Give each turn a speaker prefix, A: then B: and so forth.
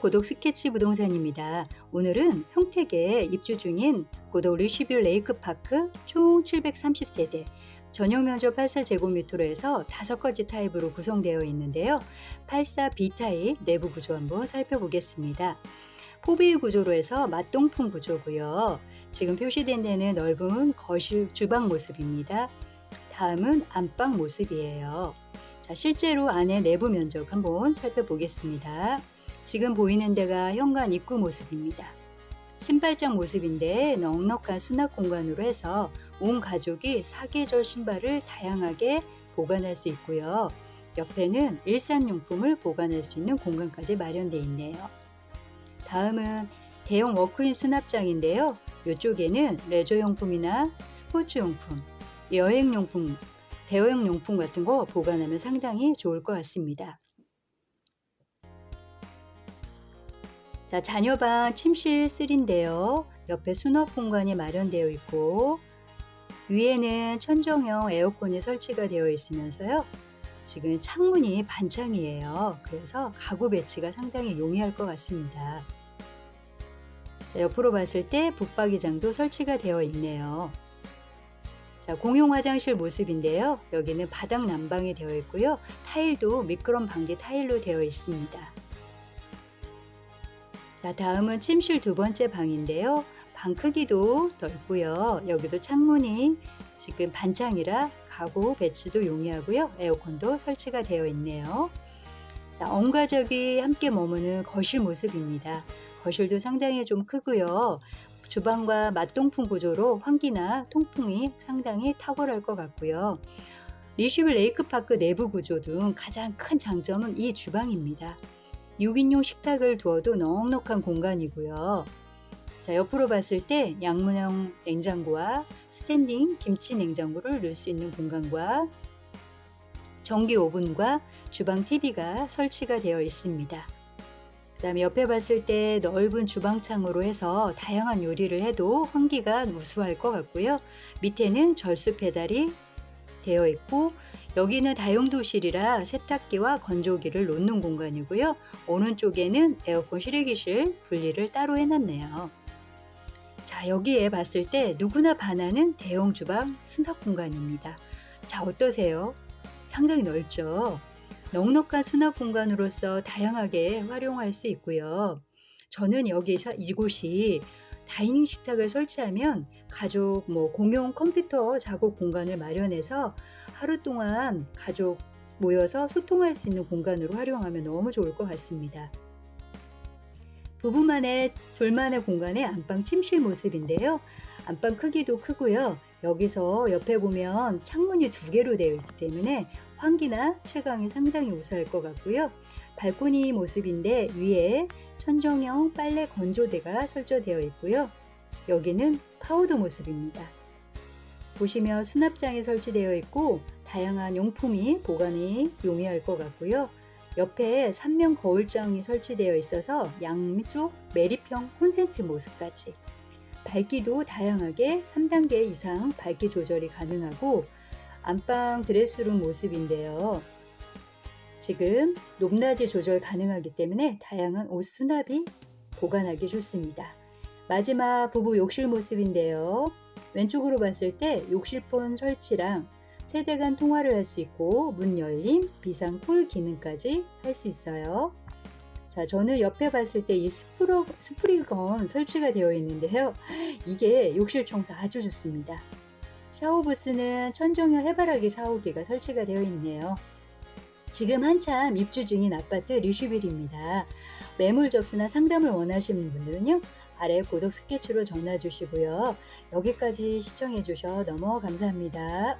A: 고독 스케치 부동산입니다. 오늘은 평택에 입주 중인 고독 리시뷰 레이크파크 총 730세대 전용 면적 84제곱미터로 해서 다섯 가지 타입으로 구성되어 있는데요. 84B 타입 내부 구조 한번 살펴보겠습니다. 포비 구조로 해서 맞동풍 구조고요. 지금 표시된 데는 넓은 거실 주방 모습입니다. 다음은 안방 모습이에요. 자, 실제로 안의 내부 면적 한번 살펴보겠습니다. 지금 보이는 데가 현관 입구 모습입니다. 신발장 모습인데 넉넉한 수납 공간으로 해서 온 가족이 사계절 신발을 다양하게 보관할 수 있고요. 옆에는 일상용품을 보관할 수 있는 공간까지 마련되어 있네요. 다음은 대형 워크인 수납장인데요. 이쪽에는 레저용품이나 스포츠용품, 여행용품, 대여행용품 같은 거 보관하면 상당히 좋을 것 같습니다. 자, 자녀방 침실 3인데요. 옆에 수납 공간이 마련되어 있고 위에는 천정형 에어컨이 설치가 되어 있으면서요. 지금 창문이 반창이에요. 그래서 가구 배치가 상당히 용이할 것 같습니다. 자, 옆으로 봤을 때 붙박이장도 설치가 되어 있네요. 자, 공용 화장실 모습인데요. 여기는 바닥 난방이 되어 있고요. 타일도 미끄럼 방지 타일로 되어 있습니다. 자, 다음은 침실 두 번째 방인데요. 방 크기도 넓고요. 여기도 창문이 지금 반창이라 가구 배치도 용이하고요. 에어컨도 설치가 되어 있네요. 자, 온 가족이 함께 머무는 거실 모습입니다. 거실도 상당히 좀 크고요. 주방과 맞동풍 구조로 환기나 통풍이 상당히 탁월할 것 같고요. 리슈빌 레이크파크 내부 구조 등 가장 큰 장점은 이 주방입니다. 6인용 식탁을 두어도 넉넉한 공간이고요. 자, 옆으로 봤을 때 양문형 냉장고와 스탠딩 김치 냉장고를 넣을 수 있는 공간과 전기 오븐과 주방 TV가 설치가 되어 있습니다. 그 다음에 옆에 봤을 때 넓은 주방창으로 해서 다양한 요리를 해도 환기가 우수할 것 같고요. 밑에는 절수 페달이 되어 있고 여기는 다용도실이라 세탁기와 건조기를 놓는 공간이고요. 오른쪽에는 에어컨 실외기실 분리를 따로 해놨네요. 자, 여기에 봤을 때 누구나 반하는 대형 주방 수납 공간입니다. 자, 어떠세요? 상당히 넓죠? 넉넉한 수납 공간으로서 다양하게 활용할 수 있고요. 저는 여기서 이곳이 다이닝 식탁을 설치하면 가족 뭐 공용 컴퓨터 작업 공간을 마련해서 하루 동안 가족 모여서 소통할 수 있는 공간으로 활용하면 너무 좋을 것 같습니다. 부부만의 둘만의 공간의 안방 침실 모습인데요. 안방 크기도 크고요. 여기서 옆에 보면 창문이 두 개로 되어 있기 때문에 환기나 채광이 상당히 우수할 것 같고요. 발코니 모습인데 위에 천정형 빨래 건조대가 설치되어 있고요. 여기는 파우더 모습입니다. 보시면 수납장이 설치되어 있고 다양한 용품이 보관이 용이할 것 같고요. 옆에 삼면 거울장이 설치되어 있어서 양쪽 매립형 콘센트 모습까지 밝기도 다양하게 3단계 이상 밝기 조절이 가능하고 안방 드레스룸 모습인데요. 지금 높낮이 조절 가능하기 때문에 다양한 옷 수납이 보관하기 좋습니다. 마지막 부부 욕실 모습인데요. 왼쪽으로 봤을 때 욕실폰 설치랑 세대 간 통화를 할 수 있고 문 열림, 비상 콜 기능까지 할 수 있어요. 자, 저는 옆에 봤을 때 이 스프로, 스프리건 설치가 되어 있는데요. 이게 욕실 청소 아주 좋습니다. 샤워 부스는 천정형 해바라기 샤워기가 설치가 되어 있네요. 지금 한참 입주 중인 아파트 리슈빌입니다. 매물 접수나 상담을 원하시는 분들은요. 아래 고독 스케치로 전화 주시고요. 여기까지 시청해 주셔 너무 감사합니다.